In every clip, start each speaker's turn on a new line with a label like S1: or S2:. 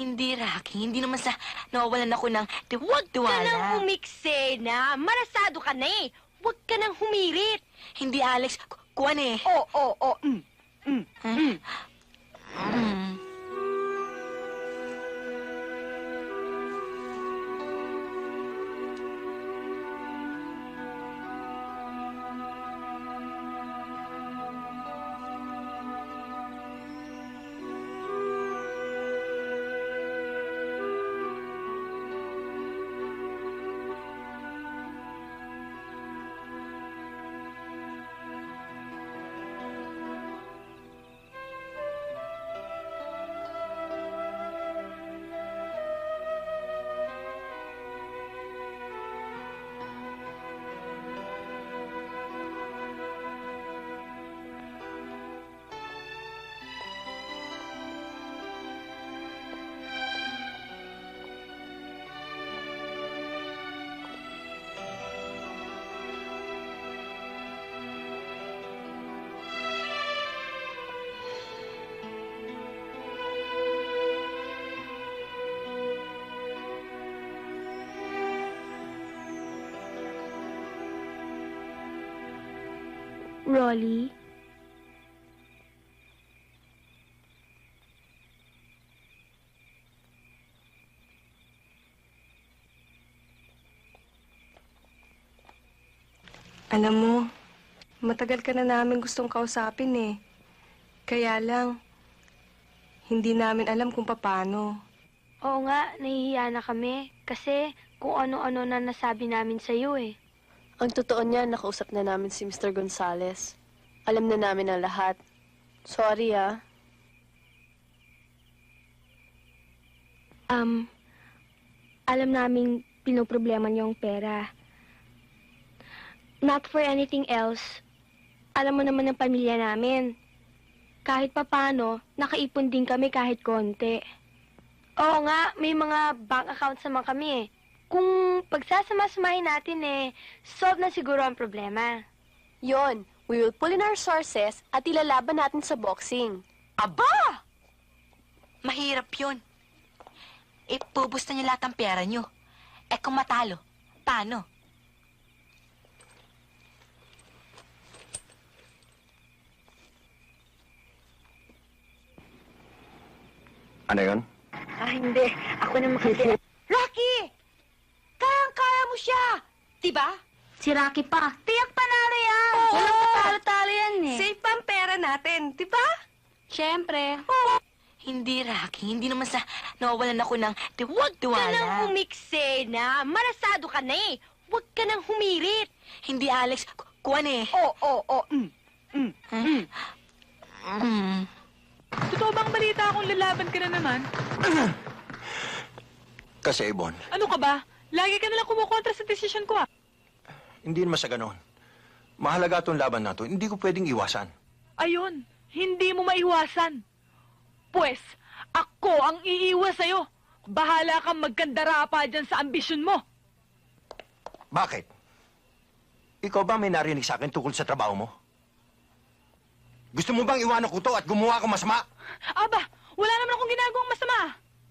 S1: Hindi, Rocky. Hindi naman sa nawawalan ako ng
S2: Ka nang
S1: tiwag-tiwala.
S2: umikse na. Marasado ka na eh. Huwag ka nang humirit.
S1: Hindi, Alex. Ku- Kuwan eh.
S2: Oo, oo, oo. Mm.
S3: Rolly?
S4: Alam mo, matagal ka na namin gustong kausapin eh. Kaya lang, hindi namin alam kung paano.
S3: Oo nga, nahihiya na kami. Kasi kung ano-ano na nasabi namin sa'yo eh.
S5: Ang totoo niya, nakausap na namin si Mr. Gonzales. Alam na namin ang lahat. Sorry ah.
S3: Um, alam namin pinoproblema niyo ang pera. Not for anything else. Alam mo naman ang pamilya namin. Kahit papano, nakaipon din kami kahit konti. Oo nga, may mga bank accounts naman kami eh. Kung pagsasama-samahin natin eh, solve na siguro ang problema.
S5: Yon, we will pull in our sources at ilalaban natin sa boxing.
S1: Aba! Mahirap yun. Ipubos na niyo lahat ng pera niyo. Eh kung matalo, paano?
S6: Ano yun?
S3: Ah, hindi. Ako na makasira.
S2: Rocky! Siya! Diba?
S3: Si Rocky pa. Tiyak panalo yan.
S2: Oo.
S3: Walang patalo-talo yan eh.
S4: Safe pa ang pera natin, di ba?
S3: Siyempre.
S1: Hindi, Rocky. Hindi naman sa nawawalan ako ng
S2: Ka nang
S1: tiwag-tiwala.
S2: umikse na. Marasado ka na eh. Huwag ka nang humirit.
S1: Hindi, Alex. Ku- Kuwan eh.
S2: Oo, oo, oo. Mm. Mm.
S1: Hmm? Mm.
S7: Totoo bang balita akong lalaban ka na naman?
S6: Kasi, Ibon,
S7: Ano ka ba? Lagi ka nalang kumukontra sa desisyon ko ah.
S6: hindi naman sa ganon. Mahalaga itong laban na to. Hindi ko pwedeng iwasan.
S7: Ayun, hindi mo maiwasan. Pwes, ako ang iiwas sa'yo. Bahala kang magkandara pa dyan sa ambisyon mo.
S6: Bakit? Ikaw ba may narinig sa akin tungkol sa trabaho mo? Gusto mo bang iwanan ko to at gumawa ko masama?
S7: Aba, wala naman akong ginagawang masama.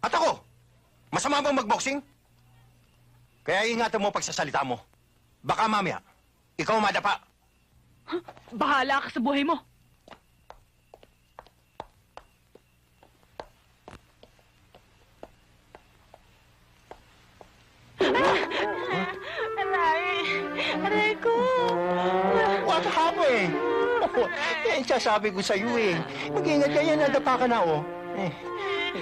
S6: At ako? Masama bang magboxing? Kaya ingatan mo pagsasalita mo. Baka mamaya, ikaw madapa.
S7: Bahala ka sa buhay mo. Aray! Aray ko!
S6: What happened? Oh, yan sasabi ko sa'yo eh. Mag-ingat ka yan, nadapa ka na oh. Eh,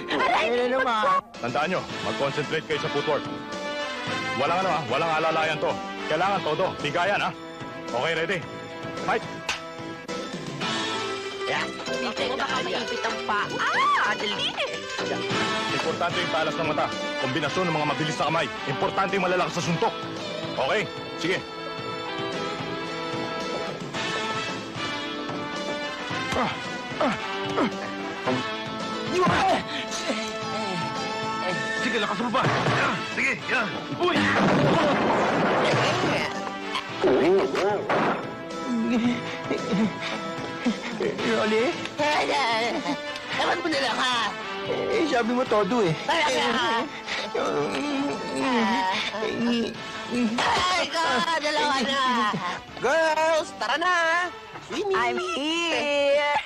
S6: Aray! na naman.
S8: Tandaan nyo, mag-concentrate kayo sa footwork. Walang ano ah, walang alalayan to. Kailangan todo, bigayan ah. Okay, ready? Fight!
S1: Dito mo baka maipit ang pa. Ah, dali.
S8: Importante yung talas ng mata. Kombinasyon ng mga mabilis na kamay. Importante yung malalakas sa suntok. Okay? Sige. Ah, ah, ah. Sige, lakas mo pa. Sige, yan. Uy!
S6: Rolly?
S1: Ewan mo na lang ha.
S6: Eh, sabi mo todo eh.
S9: Ay, ka, dalawa na. Girls, tara na. Swimming.
S1: I'm here.